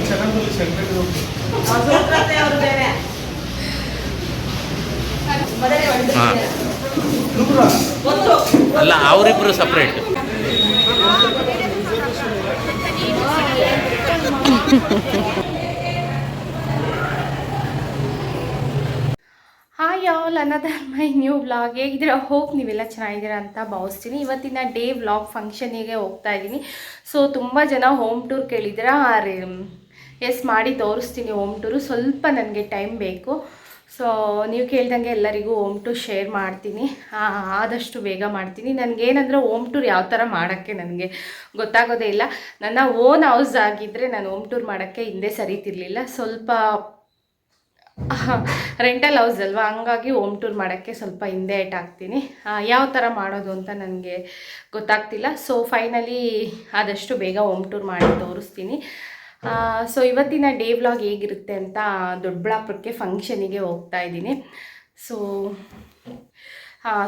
ಚೆನ್ನಾಗಿ ಹಾ. ದೂರ ಒಂದು. ಅಲ್ಲ ಅವರಿಬ್ಬರು separate hi all another my new vlog ಹೇಗಿದ್ದೀರಾ? ಹೋಪ್ ನೀವೆಲ್ಲ ಚೆನ್ನಾಗಿದ್ದೀರಾ ಅಂತ ಭಾವಿಸ್ತೀನಿ. ಇವತ್ತಿನ ಡೇ ವ್ಲಾಗ್ ಫಂಕ್ಷನಿಗೆ ಹೋಗ್ತಾ ಇದ್ದೀನಿ. ಸೊ ತುಂಬ ಜನ ಹೋಮ್ ಟೂರ್ ಕೇಳಿದ್ದೀರಾ. ಎಸ್ ಮಾಡಿ ತೋರಿಸ್ತೀನಿ ಹೋಮ್ ಟೂರು ಸ್ವಲ್ಪ ನನಗೆ ಟೈಮ್ ಬೇಕು. ಸೊ ನೀವು ಕೇಳ್ದಂಗೆ ಎಲ್ಲರಿಗೂ ಹೋಮ್ ಟೂರ್ ಶೇರ್ ಮಾಡ್ತೀನಿ. ಆದಷ್ಟು ಬೇಗ ಮಾಡ್ತೀನಿ. ನನಗೇನಂದರೆ ಹೋಮ್ ಟೂರ್ ಯಾವ ಥರ ಮಾಡೋಕ್ಕೆ ನನಗೆ ಗೊತ್ತಾಗೋದೇ ಇಲ್ಲ. ನನ್ನ ಓನ್ ಹೌಸ್ ಆಗಿದ್ದರೆ ನಾನು ಹೋಮ್ ಟೂರ್ ಮಾಡೋಕ್ಕೆ ಹಿಂದೆ ಸರಿತಿರ್ಲಿಲ್ಲ. ಸ್ವಲ್ಪ ರೆಂಟಲ್ ಹೌಸ್ ಅಲ್ವಾ? ಹಂಗಾಗಿ ಹೋಮ್ ಟೂರ್ ಮಾಡೋಕ್ಕೆ ಸ್ವಲ್ಪ ಹಿಂದೆ ಆಗ್ತೀನಿ. ಯಾವ ಥರ ಮಾಡೋದು ಅಂತ ನನಗೆ ಗೊತ್ತಾಗ್ತಿಲ್ಲ. ಸೊ ಫೈನಲಿ ಆದಷ್ಟು ಬೇಗ ಹೋಮ್ ಟೂರ್ ಮಾಡಿ ತೋರಿಸ್ತೀನಿ. ಸೊ ಇವತ್ತಿನ ಡೇ ವ್ಲಾಗ್ ಹೇಗಿರುತ್ತೆ ಅಂತ ದೊಡ್ಡಬಳ್ಳಾಪುರಕ್ಕೆ ಫಂಕ್ಷನಿಗೆ ಹೋಗ್ತಾ ಇದ್ದೀನಿ. ಸೊ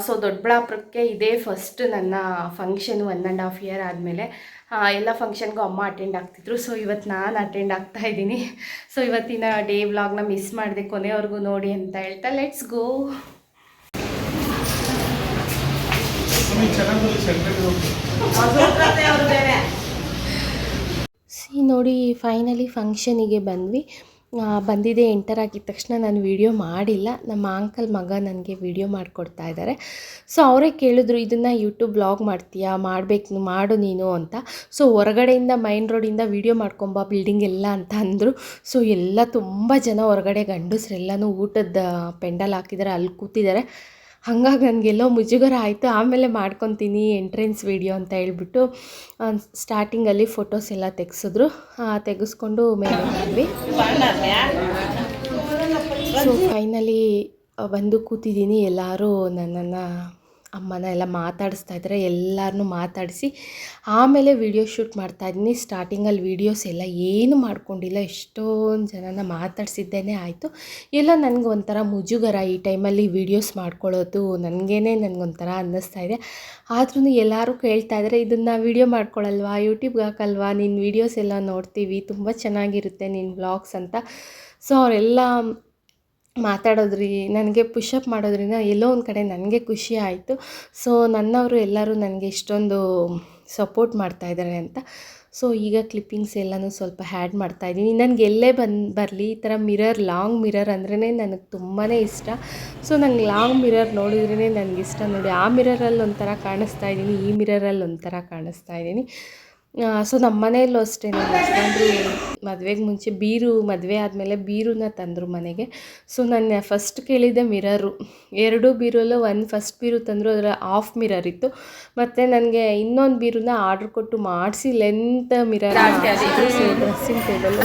ಸೊ ದೊಡ್ಡಬಳ್ಳಾಪುರಕ್ಕೆ ಇದೇ ಫಸ್ಟ್ ನನ್ನ function one and half year ಆದಮೇಲೆ ಎಲ್ಲ ಫಂಕ್ಷನ್ಗೂ ಅಮ್ಮ ಅಟೆಂಡ್ ಆಗ್ತಿದ್ರು. ಸೊ ಇವತ್ತು ನಾನು ಅಟೆಂಡ್ ಆಗ್ತಾ ಇದ್ದೀನಿ. ಸೊ ಇವತ್ತಿನ ಡೇ ವ್ಲಾಗ್ನ ಮಿಸ್ ಮಾಡಿದೆ ಕೊನೆವರೆಗೂ ನೋಡಿ ಅಂತ ಹೇಳ್ತಾ ಲೆಟ್ಸ್ ಗೋ ಸ್ವಾಮಿ ಚೆನ್ನಾಗಿ ಸೆಂಟ್ರಿಗೆ ಹೋಗಿ ಭದ್ರತೆ ಅವ್ರು ಬೇರೆ ಸಿ ನೋಡಿ ಫೈನಲಿ ಫಂಕ್ಷನಿಗೆ ಬಂದ್ವಿ. ಬಂದಿದೆ ಎಂಟರ್ ಆಗಿದ ತಕ್ಷಣ ನಾನು ವಿಡಿಯೋ ಮಾಡಿಲ್ಲ. ನಮ್ಮ ಅಂಕಲ್ ಮಗ ನನಗೆ ವಿಡಿಯೋ ಮಾಡಿಕೊಡ್ತಾ ಇದ್ದಾರೆ ಸೊ ಅವರೇ ಕೇಳಿದ್ರು, ಇದನ್ನು ಯೂಟ್ಯೂಬ್ ಬ್ಲಾಗ್ ಮಾಡ್ತೀಯಾ? ಮಾಡಬೇಕು, ಮಾಡು ನೀನು ಅಂತ. ಸೊ ಹೊರಗಡೆಯಿಂದ ಮೈನ್ ರೋಡಿಂದ ವಿಡಿಯೋ ಮಾಡ್ಕೊಂಬ ಬಿಲ್ಡಿಂಗ್ ಎಲ್ಲ ಅಂತ ಅಂದರು. ಸೊ ಎಲ್ಲ ತುಂಬ ಜನ ಹೊರಗಡೆ ಗಂಡಸ್ರೆಲ್ಲನೂ ಊಟದ ಪೆಂಡಲ್ ಹಾಕಿದ್ದಾರೆ ಅಲ್ಲಿ ಕೂತಿದ್ದಾರೆ ಹಾಗಾಗಿ ನನಗೆಲ್ಲೋ ಮುಜುಗರ ಆಯಿತು, ಆಮೇಲೆ ಮಾಡ್ಕೊತೀನಿ ಎಂಟ್ರೆನ್ಸ್ ವಿಡಿಯೋ ಅಂತ ಹೇಳ್ಬಿಟ್ಟು ಸ್ಟಾರ್ಟಿಂಗಲ್ಲಿ ಫೋಟೋಸ್ ಎಲ್ಲ ತೆಗೆಸಿದ್ರು. ತೆಗೆಸ್ಕೊಂಡು ಮೇಲೆ ಬಂದ್ವಿ ಸೊ ಫೈನಲಿ ಬಂದು ಕೂತಿದ್ದೀನಿ ಎಲ್ಲರೂ ನನ್ನನ್ನು ಅಮ್ಮನ ಎಲ್ಲ ಮಾತಾಡಿಸ್ತಾ ಇದ್ದಾರೆ ಎಲ್ಲರನ್ನೂ ಮಾತಾಡಿಸಿ. ಆಮೇಲೆ ವಿಡಿಯೋ ಶೂಟ್ ಮಾಡ್ತಾ ಇದ್ದೀನಿ. ಸ್ಟಾರ್ಟಿಂಗಲ್ಲಿ ವೀಡಿಯೋಸ್ ಎಲ್ಲ ಏನು ಮಾಡ್ಕೊಂಡಿಲ್ಲ, ಎಷ್ಟೊಂದು ಜನನ ಮಾತಾಡಿಸಿದ್ದೇನೆ ಆಯಿತು. ಎಲ್ಲ ನನಗೆ ಒಂಥರ ಮುಜುಗರ ಈ ಟೈಮಲ್ಲಿ ವೀಡಿಯೋಸ್ ಮಾಡ್ಕೊಳ್ಳೋದು ನನಗೇನೆ ನನಗೊಂಥರ ಅನ್ನಿಸ್ತಾ ಇದೆ. ಆದ್ರೂ ಎಲ್ಲರೂ ಕೇಳ್ತಾ ಇದ್ದಾರೆ, ಇದನ್ನು ವೀಡಿಯೋ ಮಾಡ್ಕೊಳ್ಳಲ್ವಾ ಯೂಟ್ಯೂಬ್ಗೆ ಹಾಕಲ್ವಾ? ನಿನ್ನ ವೀಡಿಯೋಸ್ ಎಲ್ಲ ನೋಡ್ತೀವಿ, ತುಂಬ ಚೆನ್ನಾಗಿರುತ್ತೆ ನಿನ್ನ ಬ್ಲಾಗ್ಸ್ ಅಂತ. ಸೊ ಅವರೆಲ್ಲ ಮಾತಾಡೋದ್ರಿ, ನನಗೆ ಪುಷಪ್ ಮಾಡೋದ್ರಿಂದ ಎಲ್ಲೋ ಒಂದು ಕಡೆ ನನಗೆ ಖುಷಿ ಆಯಿತು. ಸೊ ನನ್ನವರು ಎಲ್ಲರೂ ನನಗೆ ಇಷ್ಟೊಂದು ಸಪೋರ್ಟ್ ಮಾಡ್ತಾ ಇದ್ದಾರೆ ಅಂತ. ಸೊ ಈಗ ಕ್ಲಿಪ್ಪಿಂಗ್ಸ್ ಎಲ್ಲನೂ ಸ್ವಲ್ಪ ಹ್ಯಾಡ್ ಮಾಡ್ತಾ ಇದ್ದೀನಿ. ನನಗೆ ಎಲ್ಲೇ ಬಂದು, ಬರಲಿ, ಈ ಥರ ಮಿರರ್ ಲಾಂಗ್ ಮಿರರ್ ಅಂದ್ರೇ ನನಗೆ ತುಂಬಾ ಇಷ್ಟ. ಸೊ ನಂಗೆ ಲಾಂಗ್ ಮಿರರ್ ನೋಡಿದ್ರೇ ನನಗೆ ಇಷ್ಟ ನೋಡಿ, ಆ ಮಿರರಲ್ಲಿ ಒಂಥರ ಕಾಣಿಸ್ತಾ ಇದ್ದೀನಿ, ಈ ಮಿರರಲ್ಲಿ ಒಂಥರ ಕಾಣಿಸ್ತಾ ಇದ್ದೀನಿ. ಸೊ ನಮ್ಮ ಮನೆಯಲ್ಲೂ ಅಷ್ಟೇ ನಮ್ಮ ಯಜಮಾನ್ರು ಮದುವೆಗೆ ಮುಂಚೆ ಬೀರು ಮದುವೆ ಆದಮೇಲೆ ಬೀರುನ ತಂದರು ಮನೆಗೆ. ಸೊ ನಾನು ಫಸ್ಟ್ ಕೇಳಿದ್ದೆ ಮಿರರು. ಎರಡು ಬೀರಲ್ಲೂ ಒಂದು ಫಸ್ಟ್ ಬೀರು ತಂದರು ಅದರ ಆಫ್ ಮಿರರ್ ಇತ್ತು. ಮತ್ತು ನನಗೆ ಇನ್ನೊಂದು ಬೀರನ್ನ ಆರ್ಡ್ರ್ ಕೊಟ್ಟು ಮಾಡಿಸಿ length mirror dressing table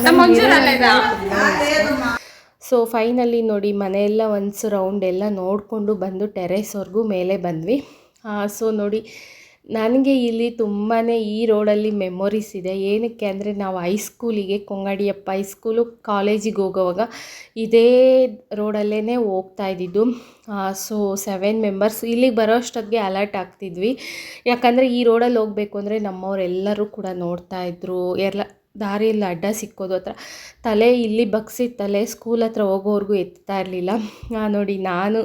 so finally ನೋಡಿ ಮನೆಯೆಲ್ಲ ಒನ್ಸ್ ರೌಂಡ್ ಎಲ್ಲ ನೋಡಿಕೊಂಡು ಬಂದು ಟೆರೇಸ್ವರೆಗೂ ಮೇಲೆ ಬಂದ್ವಿ. ಸೊ ನೋಡಿ ನನಗೆ ಇಲ್ಲಿ ತುಂಬಾ ಈ ರೋಡಲ್ಲಿ ಮೆಮೊರೀಸ್ ಇದೆ. ಏನಕ್ಕೆ ಅಂದರೆ ನಾವು ಹೈಸ್ಕೂಲಿಗೆ ಕೊಂಗಾಡಿಯಪ್ಪ ಹೈಸ್ಕೂಲು ಕಾಲೇಜಿಗೆ ಹೋಗೋವಾಗ ಇದೇ ರೋಡಲ್ಲೇ ಹೋಗ್ತಾ ಇದ್ದಿದ್ದು. ಸೊ ಸೆವೆನ್ ಮೆಂಬರ್ಸ್ ಇಲ್ಲಿಗೆ ಬರೋ ಅಷ್ಟೊತ್ತಿಗೆ ಅಲರ್ಟ್ ಆಗ್ತಿದ್ವಿ. ಯಾಕಂದರೆ ಈ ರೋಡಲ್ಲಿ ಹೋಗಬೇಕು ಅಂದರೆ ನಮ್ಮವರೆಲ್ಲರೂ ಕೂಡ ನೋಡ್ತಾ ಇದ್ದರು ಎಲ್ಲ ದಾರಿಯಲ್ಲಿ ಅಡ್ಡ ಸಿಕ್ಕೋದು ಹತ್ರ. ತಲೆ ಇಲ್ಲಿ ಬಗ್ಸಿ ತಲೆ ಸ್ಕೂಲ್ ಹತ್ರ ಹೋಗೋವರೆಗೂ ಎತ್ತಾ ಇರಲಿಲ್ಲ. ನೋಡಿ ನಾನು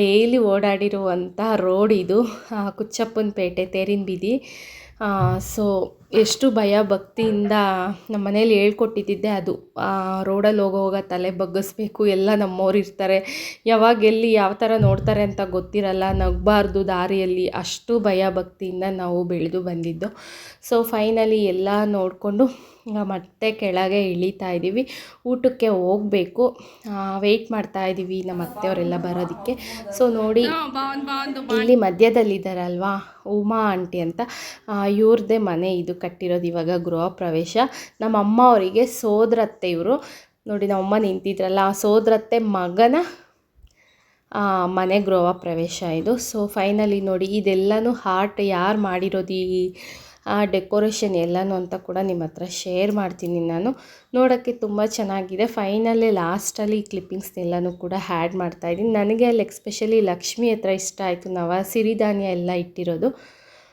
ಡೈಲಿ ಓಡಾಡಿರುವಂಥ ರೋಡ್ ಇದು ಕುಚ್ಚಪ್ಪನ ಪೇಟೆ, ತೇರಿನ ಬೀದಿ. ಸೊ ಎಷ್ಟು ಭಯ ಭಕ್ತಿಯಿಂದ ನಮ್ಮ ಮನೇಲಿ ಹೇಳ್ಕೊಟ್ಟಿದ್ದೆ ಅದು. ರೋಡಲ್ಲಿ ಹೋಗೋವಾಗ ತಲೆ ಬಗ್ಗಿಸ್ಬೇಕು ಎಲ್ಲ ನಮ್ಮವ್ರು ಇರ್ತಾರೆ. ಯಾವಾಗ ಎಲ್ಲಿ ಯಾವ ಥರ ನೋಡ್ತಾರೆ ಅಂತ ಗೊತ್ತಿರಲ್ಲ ನಗಬಾರ್ದು ದಾರಿಯಲ್ಲಿ. ಅಷ್ಟು ಭಯ ಭಕ್ತಿಯಿಂದ ನಾವು ಬೆಳೆದು ಬಂದಿದ್ದು. ಸೊ ಫೈನಲಿ ಎಲ್ಲ ನೋಡಿಕೊಂಡು ಮತ್ತೆ ಕೆಳಗೆ ಇಳಿತಾ ಇದ್ದೀವಿ. ಊಟಕ್ಕೆ ಹೋಗಬೇಕು. ವೆಯ್ಟ್ ಮಾಡ್ತಾ ಇದ್ದೀವಿ ನಮ್ಮ ಅತ್ತೆಯವರೆಲ್ಲ ಬರೋದಕ್ಕೆ. ಸೊ ನೋಡಿ ಇಲ್ಲಿ ಮಧ್ಯದಲ್ಲಿದ್ದಾರಲ್ವಾ ಉಮಾ ಆಂಟಿ ಅಂತ. ಇವ್ರದ್ದೇ ಮನೆ ಇದು ಕಟ್ಟಿರೋದು ಇವಾಗ ಗೃಹ ಪ್ರವೇಶ. ನಮ್ಮ ಅಮ್ಮ ಅವರಿಗೆ ಸೋದರತ್ತೆ ಇವರು. ನೋಡಿ ನಮ್ಮ ಅಮ್ಮ ನಿಂತಿದ್ರಲ್ಲ, ಆ ಸೋದರತ್ತೆ ಮಗನ ಮನೆ ಗೃಹ ಪ್ರವೇಶ ಇದು. ಸೊ ಫೈನಲಿ ನೋಡಿ, ಇದೆಲ್ಲನೂ ಹಾರ್ಟ್ ಯಾರು ಮಾಡಿರೋದು ಈ, ಆ ಡೆಕೋರೇಷನ್ ಎಲ್ಲನೂ ಅಂತ ಕೂಡ ನಿಮ್ಮ ಹತ್ರ ಶೇರ್ ಮಾಡ್ತೀನಿ ನಾನು. ನೋಡೋಕ್ಕೆ ತುಂಬ ಚೆನ್ನಾಗಿದೆ. ಫೈನಲಿ ಲಾಸ್ಟಲ್ಲಿ ಈ ಕ್ಲಿಪ್ಪಿಂಗ್ಸ್ನೆಲ್ಲನೂ ಕೂಡ ಹ್ಯಾಡ್ ಮಾಡ್ತಾಯಿದ್ದೀನಿ ನನಗೆ ಅಲ್ಲಿ ಎಕ್ಸ್ಪೆಷಲಿ ಲಕ್ಷ್ಮಿ ಹತ್ರ ಇಷ್ಟ ಆಯಿತು. ನಾವು ಸಿರಿಧಾನ್ಯ ಎಲ್ಲ ಇಟ್ಟಿರೋದು.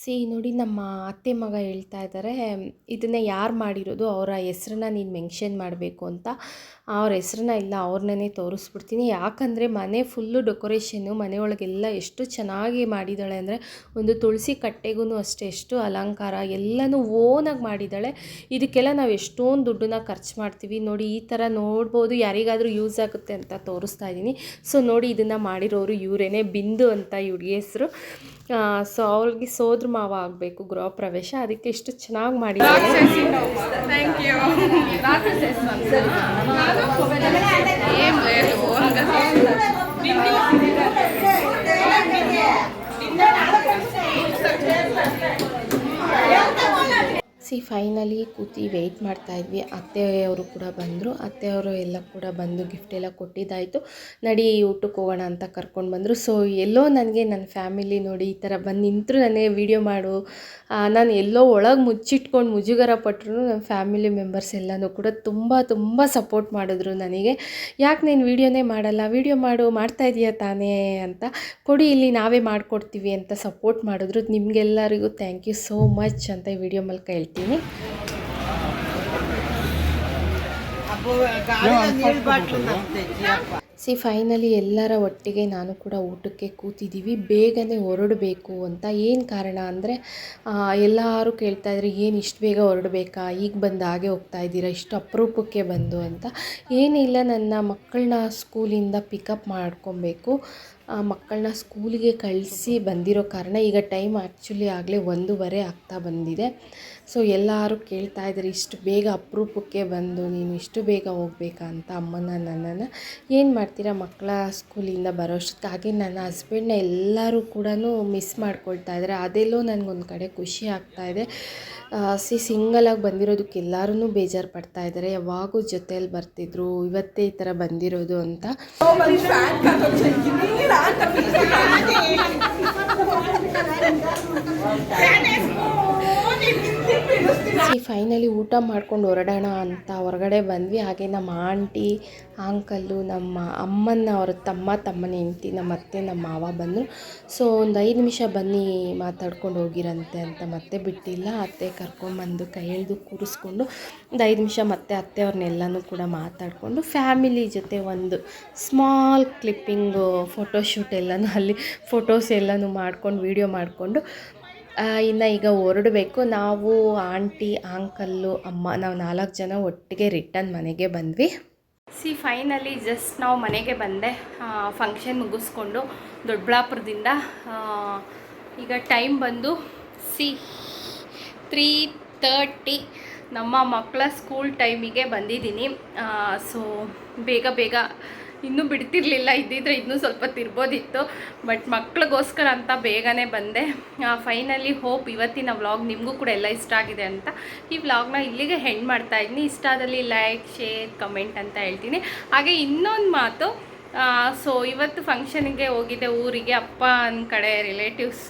ಸಿ, ನೋಡಿ ನಮ್ಮ ಅತ್ತೆ ಮಗ ಹೇಳ್ತಾ ಇದ್ದಾರೆ, ಇದನ್ನೇ ಯಾರು ಮಾಡಿರೋದು? ಅವರ ಹೆಸ್ರನ್ನ ನೀನು ಮೆನ್ಷನ್ ಮಾಡಬೇಕು ಅಂತ. ಅವ್ರ ಹೆಸ್ರನ್ನ ಇಲ್ಲ ಅವ್ರನ್ನೇ ತೋರಿಸ್ಬಿಡ್ತೀನಿ. ಯಾಕಂದರೆ ಮನೆ ಫುಲ್ಲು ಡೆಕೋರೇಷನ್ನು, ಮನೆಯೊಳಗೆಲ್ಲ ಎಷ್ಟು ಚೆನ್ನಾಗಿ ಮಾಡಿದ್ದಾಳೆ ಅಂದರೆ ಒಂದು ತುಳಸಿ ಕಟ್ಟೆಗೂ ಅಷ್ಟೇ, ಎಷ್ಟು ಅಲಂಕಾರ, ಎಲ್ಲನೂ ಓನಾಗಿ ಮಾಡಿದ್ದಾಳೆ. ಇದಕ್ಕೆಲ್ಲ ನಾವು ಎಷ್ಟೊಂದು ದುಡ್ಡನ್ನ ಖರ್ಚು ಮಾಡ್ತೀವಿ. ನೋಡಿ, ಈ ಥರ ನೋಡ್ಬೋದು ಯಾರಿಗಾದರೂ ಯೂಸ್ ಆಗುತ್ತೆ ಅಂತ ತೋರಿಸ್ತಾ ಇದ್ದೀನಿ. ಸೊ, ನೋಡಿ, ಇದನ್ನು ಮಾಡಿರೋರು ಇವರೇನೆ, ಬಿಂದು ಅಂತ ಇವ್ರಿಗೆ ಹೆಸರು. ಸೊ ಅವ್ಳಿಗೆ ಸೋದ್ರ ಮಾವ ಆಗಬೇಕು ಗೃಹ ಪ್ರವೇಶ. ಅದಕ್ಕೆ ಇಷ್ಟು ಚೆನ್ನಾಗಿ ಮಾಡಿದ್ದಾರೆ ಸಿ ಫೈನಲಿ ಕೂತಿ ವೆಯ್ಟ್ ಮಾಡ್ತಾ ಇದ್ವಿ. ಅತ್ತೆಯವರು ಕೂಡ ಬಂದರು. ಅತ್ತೆಯವರು ಎಲ್ಲ ಕೂಡ ಬಂದು ಗಿಫ್ಟ್ ಎಲ್ಲ ಕೊಟ್ಟಿದ್ದಾಯಿತು. ನಡಿ ಊಟಕ್ಕೆ ಹೋಗೋಣ ಅಂತ ಕರ್ಕೊಂಡು ಬಂದರು. ಸೊ ಎಲ್ಲೋ ನನಗೆ ನನ್ನ ಫ್ಯಾಮಿಲಿ ನೋಡಿ ಈ ಥರ ಬಂದು ನಿಂತರು ನನಗೆ ವೀಡಿಯೋ ಮಾಡು. ನಾನು ಎಲ್ಲೋ ಒಳಗೆ ಮುಚ್ಚಿಟ್ಕೊಂಡು ಮುಜುಗರ ಪಟ್ಟರು ನನ್ನ ಫ್ಯಾಮಿಲಿ ಮೆಂಬರ್ಸ್ ಎಲ್ಲನೂ ಕೂಡ ತುಂಬ ತುಂಬ ಸಪೋರ್ಟ್ ಮಾಡಿದ್ರು ನನಗೆ. ಯಾಕೆ ನೀನು ವೀಡಿಯೋನೇ ಮಾಡಲ್ಲ? ವೀಡಿಯೋ ಮಾಡು, ಮಾಡ್ತಾ ಇದೀಯ ತಾನೇ ಅಂತ. ಕೊಡಿ, ಇಲ್ಲಿ ನಾವೇ ಮಾಡಿಕೊಡ್ತೀವಿ ಅಂತ ಸಪೋರ್ಟ್ ಮಾಡಿದ್ರು. ನಿಮಗೆಲ್ಲರಿಗೂ ಥ್ಯಾಂಕ್ ಯು ಸೋ ಮಚ್ ಅಂತ ಈ ವಿಡಿಯೋ ಮೂಲಕ ಹೇಳ್ತೀನಿ ಹಾಕ್ತೀನಿ ಸಿ ಫೈನಲಿ ಎಲ್ಲರ ಒಟ್ಟಿಗೆ ನಾನು ಕೂಡ ಊಟಕ್ಕೆ ಕೂತಿದ್ದೀವಿ ಬೇಗನೆ ಹೊರಡಬೇಕು ಅಂತ ಏನು ಕಾರಣ ಅಂದರೆ ಎಲ್ಲರೂ ಕೇಳ್ತಾ ಇದ್ರೆ ಏನು ಇಷ್ಟು ಬೇಗ ಹೊರಡಬೇಕಾ? ಈಗ ಬಂದು ಹಾಗೆ ಹೋಗ್ತಾ ಇದ್ದೀರಾ? ಇಷ್ಟು ಅಪರೂಪಕ್ಕೆ ಬಂದು ಅಂತ. ಏನಿಲ್ಲ ನನ್ನ ಮಕ್ಕಳನ್ನ ಸ್ಕೂಲಿಂದ ಪಿಕಪ್ ಮಾಡ್ಕೊಬೇಕು. ಮಕ್ಕಳನ್ನ ಸ್ಕೂಲಿಗೆ ಕಳಿಸಿ ಬಂದಿರೋ ಕಾರಣ ಈಗ ಟೈಮ್ ಆ್ಯಕ್ಚುಲಿ ಆಗಲೇ ಒಂದೂವರೆ ಆಗ್ತಾ ಬಂದಿದೆ. ಸೊ ಎಲ್ಲರೂ ಕೇಳ್ತಾ ಇದ್ದಾರೆ ಇಷ್ಟು ಬೇಗ ಅಪರೂಪಕ್ಕೆ ಬಂದು ನೀನು ಇಷ್ಟು ಬೇಗ ಹೋಗ್ಬೇಕಾ ಅಂತ ಅಮ್ಮನ ನನ್ನನ್ನು ಏನು ಮಾಡ್ತೀರಾ ಮಕ್ಕಳ ಸ್ಕೂಲಿಂದ ಬರೋಷ್ಟಕ್ಕೆ ಹಾಗೆ ನನ್ನ ಹಸ್ಬೆಂಡ್ನ ಎಲ್ಲರೂ ಕೂಡ ಮಿಸ್ ಮಾಡ್ಕೊಳ್ತಾ ಇದ್ದಾರೆ. ಅದೆಲ್ಲೋ ನನಗೊಂದು ಕಡೆ ಖುಷಿ ಆಗ್ತಾ ಇದೆ. ಆ, ಸಿ ಸಿಂಗಲಾಗಿ ಬಂದಿರೋದಕ್ಕೆ ಎಲ್ಲರೂ ಬೇಜಾರು ಪಡ್ತಾ ಇದ್ದಾರೆ ಯಾವಾಗೂ ಜೊತೆಯಲ್ಲಿ ಬರ್ತಿದ್ರು, ಇವತ್ತೇ ಈ ಥರ ಬಂದಿರೋದು ಅಂತ. ಫೈನಲಿ ಊಟ ಮಾಡ್ಕೊಂಡು ಹೊರಡೋಣ ಅಂತ ಹೊರಗಡೆ ಬಂದ್ವಿ. ಹಾಗೆ ನಮ್ಮ ಆಂಟಿ, ಅಂಕಲ್ಲು, ನಮ್ಮ ಅಮ್ಮನ ಅವ್ರ ತಮ್ಮ, ತಮ್ಮನ ಹೆಂಡ್ತಿ, ನಮ್ಮ ಅತ್ತೆ, ನಮ್ಮ ಮಾವ ಬಂದರು. ಸೊ, ಒಂದು ಐದು ನಿಮಿಷ ಬನ್ನಿ ಮಾತಾಡ್ಕೊಂಡು ಹೋಗಿರಂತೆ ಅಂತ ಮತ್ತೆ ಬಿಟ್ಟಿಲ್ಲ. ಅತ್ತೆ ಕರ್ಕೊಂಬಂದು ಕೈ ಎಳೆದು ಕೂರಿಸ್ಕೊಂಡು ಒಂದು ಐದು ನಿಮಿಷ ಮತ್ತೆ ಅತ್ತೆ ಅವ್ರನ್ನೆಲ್ಲನೂ ಕೂಡ ಮಾತಾಡಿಕೊಂಡು ಫ್ಯಾಮಿಲಿ ಜೊತೆ ಒಂದು ಸ್ಮಾಲ್ ಕ್ಲಿಪ್ಪಿಂಗು ಫೋಟೋಶೂಟ್ ಎಲ್ಲನೂ ಅಲ್ಲಿ ಫೋಟೋಸ್ ಎಲ್ಲನೂ ಮಾಡ್ಕೊಂಡು, ವೀಡಿಯೋ ಮಾಡಿಕೊಂಡು ಇನ್ನು ಈಗ ಹೊರಡಬೇಕು. ನಾವು ಆಂಟಿ ಆಂಕಲ್ಲು ಅಮ್ಮ ನಾವು ನಾಲ್ಕು ಜನ ಒಟ್ಟಿಗೆ ರಿಟರ್ನ್ ಮನೆಗೆ ಬಂದ್ವಿ. ಸಿ, ಫೈನಲಿ ಜಸ್ಟ್ ನಾವು ಮನೆಗೆ ಬಂದೆ. ಫಂಕ್ಷನ್ ಮುಗಿಸ್ಕೊಂಡು ದೊಡ್ಡಬಳ್ಳಾಪುರದಿಂದ ಈಗ ಟೈಮ್ ಬಂದು ಸಿ ತ್ರೀ ತರ್ಟಿ ನಮ್ಮ ಮಕ್ಕಳ ಸ್ಕೂಲ್ ಟೈಮಿಗೆ ಬಂದಿದ್ದೀನಿ. ಸೊ ಬೇಗ ಬೇಗ ಇನ್ನೂ ಬಿಡ್ತಿರ್ಲಿಲ್ಲ, ಇದ್ದಿದ್ರೆ ಇನ್ನೂ ಸ್ವಲ್ಪ ತಿರ್ಬೋದಿತ್ತು. ಬಟ್ ಮಕ್ಳಿಗೋಸ್ಕರ ಅಂತ ಬೇಗನೆ ಬಂದೆ. ಫೈನಲಿ ಹೋಪ್ ಇವತ್ತಿನ ವ್ಲಾಗ್ ನಿಮಗೂ ಕೂಡ ಎಲ್ಲ ಇಷ್ಟ ಆಗಿದೆ ಅಂತ. ಈ ವ್ಲಾಗ್ನ ಇಲ್ಲಿಗೆ ಹೆಣ್ ಮಾಡ್ತಾ ಇದ್ದೀನಿ. ಇಷ್ಟ ಆದಲ್ಲಿ ಲೈಕ್ ಶೇರ್ ಕಮೆಂಟ್ ಅಂತ ಹೇಳ್ತೀನಿ. ಹಾಗೆ ಇನ್ನೊಂದು ಮಾತು ಸೊ ಇವತ್ತು ಫಂಕ್ಷನಿಗೆ ಹೋಗಿದ್ದೆ ಊರಿಗೆ ಅಪ್ಪನ ಕಡೆ ರಿಲೇಟಿವ್ಸ್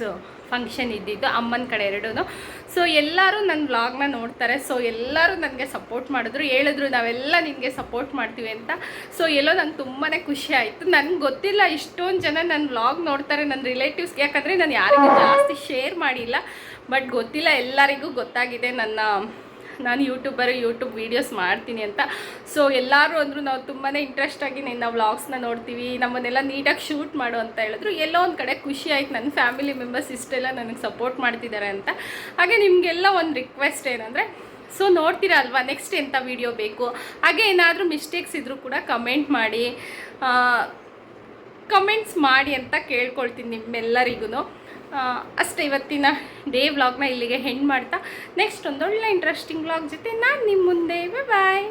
ಫಂಕ್ಷನ್ ಇದ್ದಿದ್ದು, ಅಮ್ಮನ ಕಡೆ ಎರಡೂ ಸೊ ಎಲ್ಲರೂ ನನ್ನ ವ್ಲಾಗ್ನ ನೋಡ್ತಾರೆ. ಸೊ ಎಲ್ಲರೂ ನನಗೆ ಸಪೋರ್ಟ್ ಮಾಡಿದ್ರು. ಹೇಳಿದ್ರು, ನಾವೆಲ್ಲ ನಿನಗೆ ಸಪೋರ್ಟ್ ಮಾಡ್ತೀವಿ ಅಂತ. ಸೊ ಎಲ್ಲೋ ನಂಗೆ ತುಂಬಾ ಖುಷಿ ಆಯಿತು. ನನಗೆ ಗೊತ್ತಿಲ್ಲ ಇಷ್ಟೊಂದು ಜನ ನನ್ನ ವ್ಲಾಗ್ ನೋಡ್ತಾರೆ ನನ್ನ ರಿಲೇಟಿವ್ಸ್ ಯಾಕಂದರೆ ನಾನು ಯಾರಿಗೂ ಜಾಸ್ತಿ ಶೇರ್ ಮಾಡಿಲ್ಲ. ಬಟ್ ಗೊತ್ತಿಲ್ಲ, ಎಲ್ಲರಿಗೂ ಗೊತ್ತಾಗಿದೆ ನನ್ನ ನಾನು ಯೂಟ್ಯೂಬರು, ಯೂಟ್ಯೂಬ್ ವೀಡಿಯೋಸ್ ಮಾಡ್ತೀನಿ ಅಂತ. ಸೊ ಎಲ್ಲರೂ ಅಂದರು ನಾವು ತುಂಬಾ ಇಂಟ್ರೆಸ್ಟಾಗಿ ನಿನ್ನ ವ್ಲಾಗ್ಸ್ನ ನೋಡ್ತೀವಿ, ನಮ್ಮನ್ನೆಲ್ಲ ನೀಟಾಗಿ ಶೂಟ್ ಮಾಡು ಅಂತ ಹೇಳಿದ್ರು. ಎಲ್ಲೋ ಒಂದು ಕಡೆ ಖುಷಿ ಆಯ್ತು. ನನ್ನ ಫ್ಯಾಮಿಲಿ ಮೆಂಬರ್ಸ್ ಇಷ್ಟೆಲ್ಲ ನನಗೆ ಸಪೋರ್ಟ್ ಮಾಡ್ತಿದ್ದಾರೆ ಅಂತ. ಹಾಗೆ ನಿಮಗೆಲ್ಲ ಒಂದು ರಿಕ್ವೆಸ್ಟ್ ಏನಂದರೆ ಸೊ ನೋಡ್ತೀರಾ ಅಲ್ವಾ ನೆಕ್ಸ್ಟ್ ಎಂಥ ವೀಡಿಯೋ ಬೇಕು? ಹಾಗೆ ಏನಾದರೂ ಮಿಸ್ಟೇಕ್ಸ್ ಇದ್ದರೂ ಕೂಡ ಕಮೆಂಟ್ ಮಾಡಿ ಕಮೆಂಟ್ಸ್ ಮಾಡಿ ಅಂತ ಕೇಳ್ಕೊಳ್ತೀನಿ ನಿಮ್ಮೆಲ್ಲರಿಗೂ ಅಷ್ಟೇ ಇವತ್ತಿನ ಡೇ ವ್ಲಾಗ್ನ ಇಲ್ಲಿಗೆ ಹೆಣ್ಣು ಮಾಡ್ತಾ. ನೆಕ್ಸ್ಟ್ ಒಂದೊಳ್ಳೆ ಇಂಟ್ರೆಸ್ಟಿಂಗ್ ವ್ಲಾಗ್ ಜೊತೆ ನಾನು ನಿಮ್ಮ ಮುಂದೆ. ಬಾಯ್